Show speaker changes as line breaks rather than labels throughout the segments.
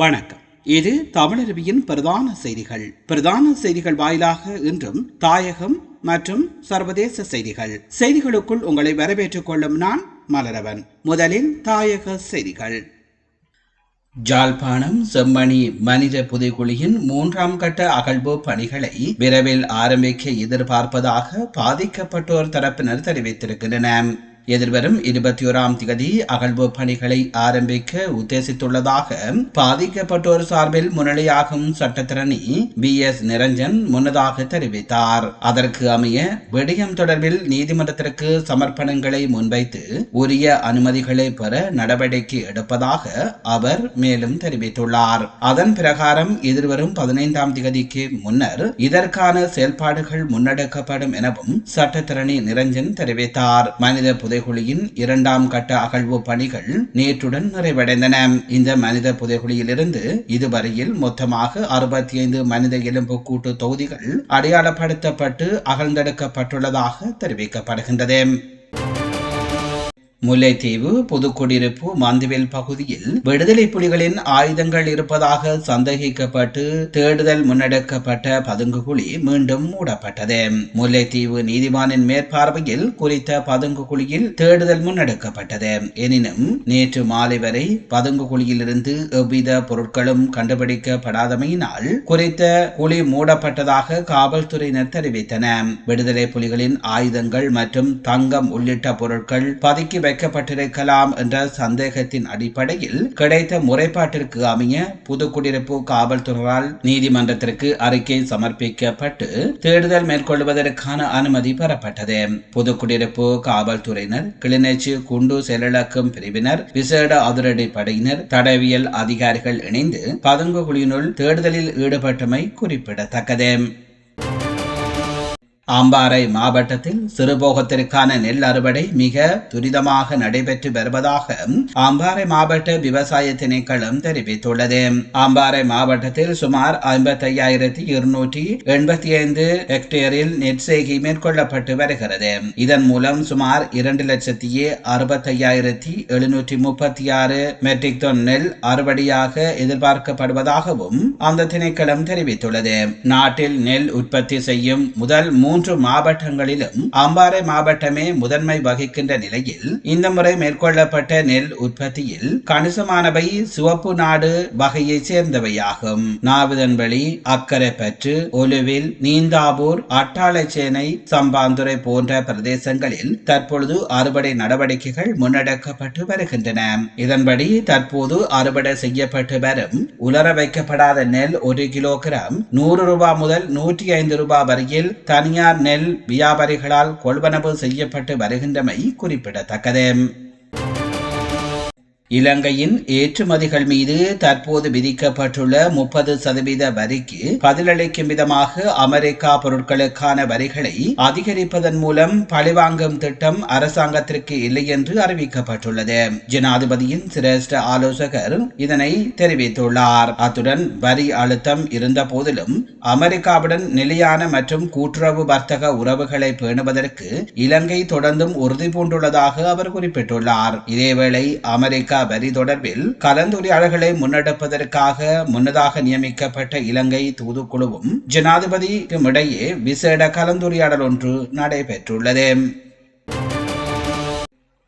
வணக்கம். இது தமிழருவியின் பிரதான செய்திகள். பிரதான செய்திகள் வாயிலாக இன்றும் தாயகம் மற்றும் சர்வதேச செய்திகள். செய்திகளுக்குள் உங்களை வரவேற்றுக் கொள்ளும் நான் மலரவன். முதலில் தாயக செய்திகள். ஜாழ்ப்பாணம் செம்மணி மனித புதைக்குழியின் மூன்றாம் கட்ட அகழ்வு பணிகளை விரைவில் ஆரம்பிக்க எதிர்பார்ப்பதாக பாதிக்கப்பட்டோர் தரப்பினர் தெரிவித்திருக்கின்றனர். எதிர்வரும் இருபத்தி ஓராம் திகதி அகழ்வு பணிகளை ஆரம்பிக்க உத்தேசித்துள்ளதாக பாதிக்கப்பட்டோர் சார்பில் முன்னிலையாகும் சட்டத்திரணி பி எஸ் நிரஞ்சன் முன்னதாக தெரிவித்தார். அதற்கு அமைய விடயம் தொடர்பில் நீதிமன்றத்திற்கு சமர்ப்பணங்களை முன்வைத்து உரிய அனுமதிகளை பெற நடவடிக்கை எடுப்பதாக அவர் மேலும் தெரிவித்துள்ளார். அதன் பிரகாரம் எதிர்வரும் பதினைந்தாம் திகதிக்கு முன்னர் இதற்கான செயல்பாடுகள் முன்னெடுக்கப்படும் எனவும் சட்டத்திரணி நிரஞ்சன் தெரிவித்தார். மனித புதை புதைகுழியின் இரண்டாம் கட்ட அகழ்வு பணிகள் நேற்றுடன் நிறைவடைந்தன. இந்த மனித புதைகுழியிலிருந்து இதுவரையில் மொத்தமாக அறுபத்தி ஐந்து மனித எலும்பு கூட்டு தொகுதிகள் அடையாளப்படுத்தப்பட்டு அகழ்ந்தெடுக்கப்பட்டுள்ளதாக தெரிவிக்கப்படுகின்றது. முல்லைத்தீவு புதுக்குடியிருப்பு மந்துவேல் பகுதியில் விடுதலை புலிகளின் ஆயுதங்கள் இருப்பதாக சந்தேகிக்கப்பட்டு தேடுதல் முன்னெடுக்கப்பட்ட பதுங்குகுழி மீண்டும் மூடப்பட்டது. முல்லைத்தீவு நீதிவானின் மேற்பார்வையில் குறித்த பதுங்குகுழியில் தேடுதல் முன்னெடுக்கப்பட்டது. எனினும் நேற்று மாலை வரை பதுங்குகுழியில் இருந்து எவ்வித பொருட்களும் கண்டுபிடிக்கப்படாதமையினால் குறித்த குழி மூடப்பட்டதாக காவல்துறையினர் தெரிவித்தனர். விடுதலை புலிகளின் ஆயுதங்கள் மற்றும் தங்கம் உள்ளிட்ட பொருட்கள் பதுக்கி வைக்கப்பட்டிருக்கலாம் என்ற சந்தேகத்தின் அடிப்படையில் கிடைத்த முறைப்பாட்டிற்கு அமைய புதுக்குடியிருப்பு காவல்துறையால் நீதிமன்றத்திற்கு அறிக்கை சமர்ப்பிக்கப்பட்டு தேடுதல் மேற்கொள்வதற்கான அனுமதி பெறப்பட்டது. புதுக்குடியிருப்பு காவல்துறையினர் கிளிநொச்சி குண்டு செயலிழக்கும் பிரிவினர் விசேட அதிரடி படையினர் தடவியல் அதிகாரிகள் இணைந்து பதுங்கு குழியினுள் தேடுதலில் ஈடுபட்டமை குறிப்பிடத்தக்கது. ஆம்பாறை மாவட்டத்தில் சிறுபோகத்திற்கான நெல் அறுவடை மிக துரிதமாக நடைபெற்று வருவதாக ஆம்பாறை மாவட்ட விவசாய திணைக்களம் தெரிவித்துள்ளது. ஆம்பாறை மாவட்டத்தில் சுமார் ஐம்பத்தி ஐயாயிரத்தி இருநூற்றி எண்பத்தி ஐந்து ஹெக்டேரில் நெற்செய்கை மேற்கொள்ளப்பட்டு வருகிறது. இதன் மூலம் சுமார் இரண்டு லட்சத்தி அறுபத்தி ஐயாயிரத்தி எழுநூற்றி முப்பத்தி ஆறு மெட்ரிக் டன் நெல் அறுவடையாக எதிர்பார்க்கப்படுவதாகவும் அந்த திணைக்களம் தெரிவித்துள்ளது. நாட்டில் நெல் உற்பத்தி செய்யும் முதல் மூன்று மூன்று மாவட்டங்களிலும் அம்பாறை மாவட்டமே முதன்மை வகிக்கின்ற நிலையில் இந்த முறை மேற்கொள்ளப்பட்ட நெல் உற்பத்தியில் கணிசமானவை சிவப்பு நாடு வகையைச் சேர்ந்தவையாகும். நாவிதன்வெளி அக்கரைப்பற்று ஒலுவில் நீந்தாபூர் அட்டாளச்சேனை சம்பாந்துறை போன்ற பிரதேசங்களில் தற்பொழுது அறுவடை நடவடிக்கைகள் முன்னெடுக்கப்பட்டு வருகின்றன. இதன்படி தற்போது அறுவடை செய்யப்பட்டு வரும் உலர வைக்கப்படாத நெல் ஒரு கிலோகிராம் நூறு ரூபாய் முதல் நூற்றி ஐந்து ரூபாய் வரையில் தனியார் நெல் வியாபாரிகளால் கொள்வனவு செய்யப்பட்டு வருகின்றமை குறிப்பிடத்தக்கது. இலங்கையின் ஏற்றுமதிகள் மீது தற்போது விதிக்கப்பட்டுள்ள முப்பது சதவீத வரிக்கு பதிலளிக்கும் விதமாக அமெரிக்கா பொருட்களுக்கான வரிகளை அதிகரிப்பதன் மூலம் பழிவாங்கும் திட்டம் அரசாங்கத்திற்கு இல்லை என்று அறிவிக்கப்பட்டுள்ளது. ஜனாதிபதியின் சிரேஷ்ட ஆலோசகர் இதனை தெரிவித்துள்ளார். அத்துடன் வரி அழுத்தம் இருந்த போதிலும் அமெரிக்காவுடன் நிலையான மற்றும் கூட்டுறவு வர்த்தக உறவுகளை பேணுவதற்கு இலங்கை தொடர்ந்தும் உறுதி பூண்டுள்ளதாக அவர் குறிப்பிட்டுள்ளார். இதேவேளை அமெரிக்கா வரி தொடர்பில் கலந்துரையாடல்களை முன்னெடுப்பதற்காக முன்னதாக நியமிக்கப்பட்ட இலங்கை தூதுக்குழுவும் ஜனாதிபதிக்கும் இடையே விசேட கலந்துரையாடல் ஒன்று நடைபெற்றுள்ளது.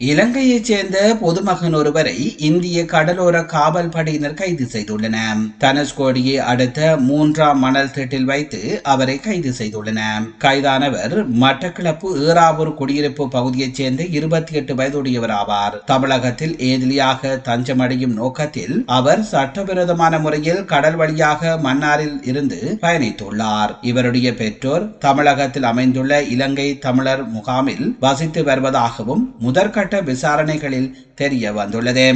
இலங்கையைச் சேர்ந்த பொதுமகன் ஒருவரை இந்திய கடலோர காவல் படையினர் கைது செய்துள்ளனர். தனுஷ்கோடியை அடுத்த மூன்றாம் மணல் திட்டில் வைத்து அவரை கைது செய்துள்ளனர். கைதானவர் மட்டக்கிளப்பு ஏறாவூர் குடியிருப்பு பகுதியைச் சேர்ந்த இருபத்தி எட்டு வயதுடையவர் ஆவார். தமிழகத்தில் ஏதிலியாக தஞ்சமடையும் நோக்கத்தில் அவர் சட்டவிரோதமான முறையில் கடல் வழியாக மன்னாரில் இருந்து பயணித்துள்ளார். இவருடைய பெற்றோர் தமிழகத்தில் அமைந்துள்ள இலங்கை தமிழர் முகாமில் வசித்து வருவதாகவும் முதற்கட்ட மேற்கட்ட விசாரணைகளில் தெரிய வந்துள்ளது.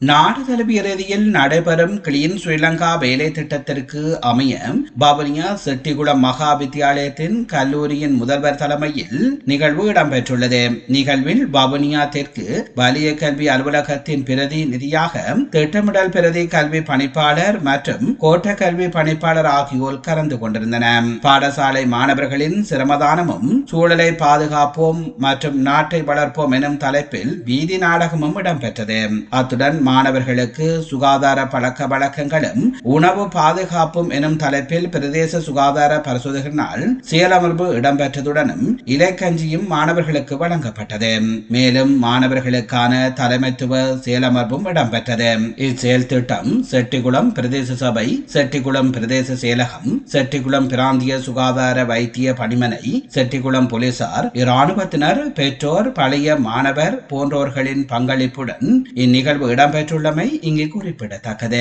நாடு தழுவிய ரீதியில் நடைபெறும் கிளீன் ஸ்ரீலங்கா வேலை திட்டத்திற்கு அமைய பவனியா செட்டிகுளம் மகா வித்தியாலயத்தின் கல்லூரியின் முதல்வர் தலைமையில் நிகழ்வு இடம்பெற்றுள்ளது. நிகழ்வில் பவனியா தெற்கு வலிய கல்வி அலுவலகத்தின் பிரதி நிதியாக திட்டமிடல் பிரதி கல்வி பணிப்பாளர் மற்றும் கோட்ட கல்வி பணிப்பாளர் ஆகியோர் கலந்து கொண்டிருந்தனர். பாடசாலை மாணவர்களின் சிரமதானமும் சூழலை பாதுகாப்போம் மற்றும் நாட்டை வளர்ப்போம் எனும் தலைப்பில் வீதி நாடகமும் இடம்பெற்றது. அத்துடன் மாணவர்களுக்கு சுகாதார பழக்க வழக்கங்களும் உணவு பாதுகாப்பும் எனும் தலைப்பில் பிரதேச சுகாதார பரிசோதகனால் செயலமர்வு இடம்பெற்றதுடனும் இலைக்கஞ்சியும் மாணவர்களுக்கு வழங்கப்பட்டது. மேலும் மாணவர்களுக்கான தலைமைத்துவ செயலமர்வும் இடம்பெற்றது. இச்செயல் திட்டம் செட்டிகுளம் பிரதேச சபை செட்டிகுளம் பிரதேச செயலகம் செட்டிகுளம் பிராந்திய சுகாதார வைத்திய பணிமனை செட்டிகுளம் போலீசார் இராணுவத்தினர் பெற்றோர் பழைய மாணவர் போன்றோர்களின் பங்களிப்புடன் இந்நிகழ்வு இடம்பெற்றுள்ளமை இங்கு குறிப்பிடத்தக்கது.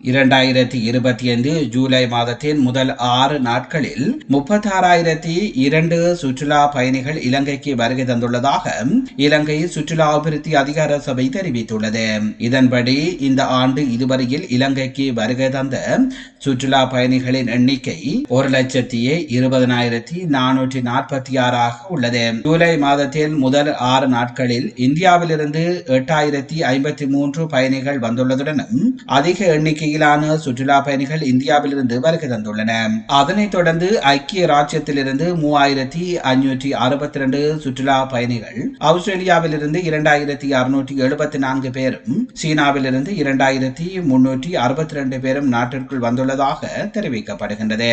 இரண்டாயிரத்தி இருபத்தி ஐந்து ஜூலை மாதத்தின் முதல் ஆறு நாட்களில் முப்பத்தாறாயிரத்தி இரண்டு சுற்றுலா பயணிகள் இலங்கைக்கு வருகை தந்துள்ளதாக இலங்கை சுற்றுலா அபிவிருத்தி அதிகார சபை தெரிவித்துள்ளது. இதன்படி இந்த ஆண்டு இதுவரையில் இலங்கைக்கு வருகை தந்த சுற்றுலா பயணிகளின் எண்ணிக்கை ஒரு லட்சத்தி இருபதனாயிரத்தி நானூற்றி நாற்பத்தி ஆறாக உள்ளது. ஜூலை மாதத்தில் முதல் ஆறு நாட்களில் இந்தியாவிலிருந்து எட்டாயிரத்தி ஐம்பத்தி மூன்று பயணிகள் வந்துள்ளதுடனும் அதிக எண்ணிக்கை எண்ணிக்கையிலான சுற்றுலா பயணிகள் இந்தியாவிலிருந்து வருகை தந்துள்ளன அதனைத் தொடர்ந்து ஐக்கிய ராஜ்யத்திலிருந்து மூவாயிரத்தி ஐநூற்றி அறுபத்தி இரண்டு சுற்றுலா பயணிகள் ஆஸ்திரேலியாவிலிருந்து இரண்டாயிரத்தி அறுநூற்றி எழுபத்தி நான்கு பேரும் சீனாவிலிருந்து இரண்டாயிரத்தி முன்னூற்றி அறுபத்தி இரண்டு பேரும் நாட்டிற்குள் வந்துள்ளதாக தெரிவிக்கப்படுகின்றது.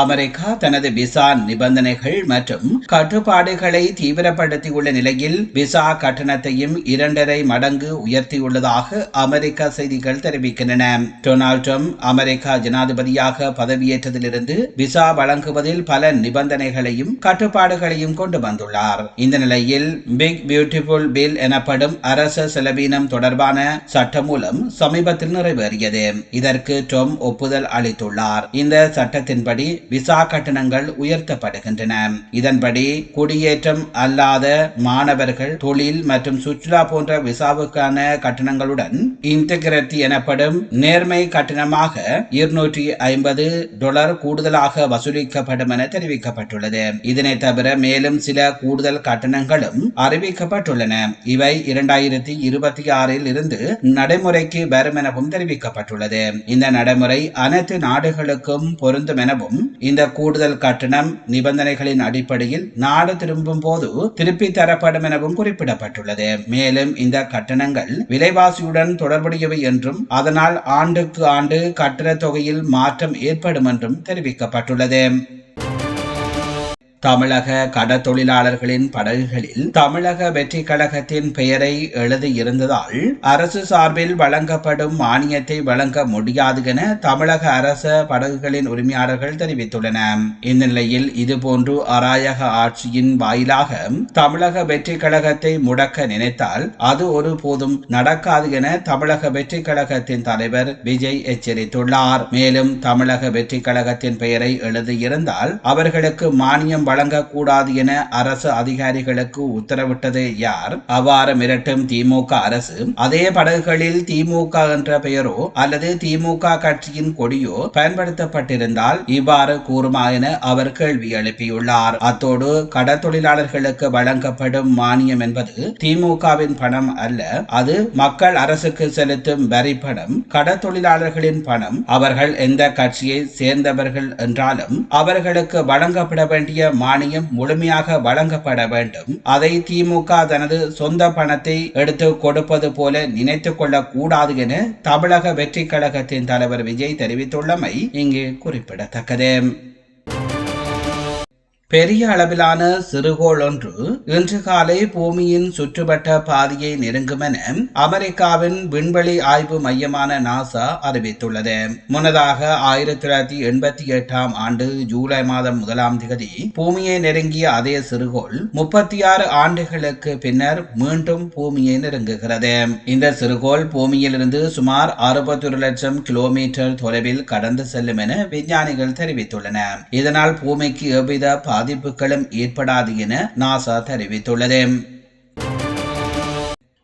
அமெரிக்கா தனது விசா நிபந்தனைகள் மற்றும் கட்டுப்பாடுகளை தீவிரப்படுத்தியுள்ள நிலையில் விசா கட்டணத்தையும் இரண்டரை மடங்கு உயர்த்தியுள்ளதாக அமெரிக்க செய்திகள் தெரிவிக்கின்றன. டொனால்ட் ட்ரம்ப் அமெரிக்கா ஜனாதிபதியாக பதவியேற்றதிலிருந்து விசா வழங்குவதில் பல நிபந்தனைகளையும் கட்டுப்பாடுகளையும் கொண்டு வந்துள்ளார். இந்த நிலையில் பிக் பியூட்டிஃபுல் பில் எனப்படும் அரச செலவீனம் தொடர்பான சட்டம் மூலம் சமீபத்தில் நிறைவேறியது. இதற்கு ட்ரம்ப் ஒப்புதல் அளித்துள்ளார். இந்த சட்டத்தின்படி விசா கட்டணங்கள் உயர்த்தப்படுகின்றன. இதன்படி குடியேற்றம் அல்லாத மாணவர்கள் தொழில் மற்றும் சுற்றுலா போன்ற விசாவுக்கான கட்டணங்களுடன் இன்டெகிரட்டி எனப்படும் நேர்மை கட்டணமாக இருநூற்றி ஐம்பது டொலர் கூடுதலாக வசூலிக்கப்படும் என தெரிவிக்கப்பட்டுள்ளது. இதனை தவிர மேலும் சில கூடுதல் கட்டணங்களும் அறிவிக்கப்பட்டுள்ளன. இவை இரண்டாயிரத்தி இருபத்தி ஆறில் இருந்து நடைமுறைக்கு வரும் எனவும் தெரிவிக்கப்பட்டுள்ளது. இந்த நடைமுறை அனைத்து நாடுகளுக்கும் பொருந்தும் எனவும் இந்த கூடுதல் கட்டணம் நிபந்தனைகளின் அடிப்படையில் நாடு திரும்பும் போது திருப்பி தரப்படும் எனவும் குறிப்பிடப்பட்டுள்ளது. மேலும் இந்த கட்டணங்கள் விலைவாசியுடன் தொடர்புடையவை என்றும் அதனால் ஆண்டுக்கு ஆண்டு கட்டண தொகையில் மாற்றம் ஏற்படும் என்றும் தெரிவிக்கப்பட்டுள்ளது. தமிழக கடத்தொழிலாளர்களின் படகுகளில் தமிழக வெற்றி கழகத்தின் பெயரை எழுதியிருந்ததால் அரசு சார்பில் வழங்கப்படும் மானியத்தை வழங்க முடியாது என தமிழக அரச படகுகளின் உரிமையாளர்கள் தெரிவித்துள்ளனர். இந்த நிலையில் இதுபோன்று அராயக ஆட்சியின் வாயிலாக தமிழக வெற்றி கழகத்தை முடக்க நினைத்தால் அது ஒரு போதும் நடக்காது என தமிழக வெற்றி கழகத்தின் தலைவர் விஜய் எச்சரித்துள்ளார். மேலும் தமிழக வெற்றி கழகத்தின் பெயரை எழுதியிருந்தால் அவர்களுக்கு மானியம் வழங்கக்கூடாது என அரசு அதிகாரிகளுக்கு உத்தரவிட்டது யார்? அவ்வாறு மிரட்டும் திமுக அரசு அதே படகுகளில் திமுக என்ற பெயரோ அல்லது திமுக கட்சியின் கொடியோ பயன்படுத்தப்பட்டிருந்தால் இவ்வாறு கூறுமா என அவர் கேள்வி எழுப்பியுள்ளார். அத்தோடு கடத்தொழிலாளர்களுக்கு வழங்கப்படும் மானியம் என்பது திமுகவின் பணம் அல்ல அது மக்கள் அரசுக்கு செலுத்தும் வரி பணம் கடத்தொழிலாளர்களின் பணம். அவர்கள் எந்த கட்சியை சேர்ந்தவர்கள் என்றாலும் அவர்களுக்கு வழங்கப்பட வேண்டிய மானியம் முழுமையாக வழங்கப்பட வேண்டும். அதை திமுக தனது சொந்த பணத்தை எடுத்து கொடுப்பது போல நினைத்துக் கொள்ளக்கூடாது என தமிழக வெற்றி கழகத்தின் தலைவர் விஜய் தெரிவித்துள்ளமை இங்கு குறிப்பிடத்தக்கது. பெரிய அளவிலான சிறுகோள் ஒன்று இன்று காலை பூமியின் சுற்றுவட்ட பாதையை நெருங்கும் என அமெரிக்காவின் விண்வெளி ஆய்வு மையமான நாசா அறிவித்துள்ளது. முன்னதாக ஆயிரத்தி தொள்ளாயிரத்தி எண்பத்தி எட்டாம் ஆண்டு ஜூலை மாதம் முதலாம் தேதி பூமியை நெருங்கிய அதே சிறுகோள் முப்பத்தி ஆறு ஆண்டுகளுக்கு பின்னர் மீண்டும் பூமியை நெருங்குகிறது. இந்த சிறுகோள் பூமியிலிருந்து சுமார் அறுபத்தி ஒரு லட்சம் கிலோமீட்டர் தொலைவில் கடந்து செல்லும் என விஞ்ஞானிகள் தெரிவித்துள்ளனர். இதனால் பூமிக்கு எவ்வித பாதிப்புகளும் ஏற்படாது என நாசா தெரிவித்துள்ளது.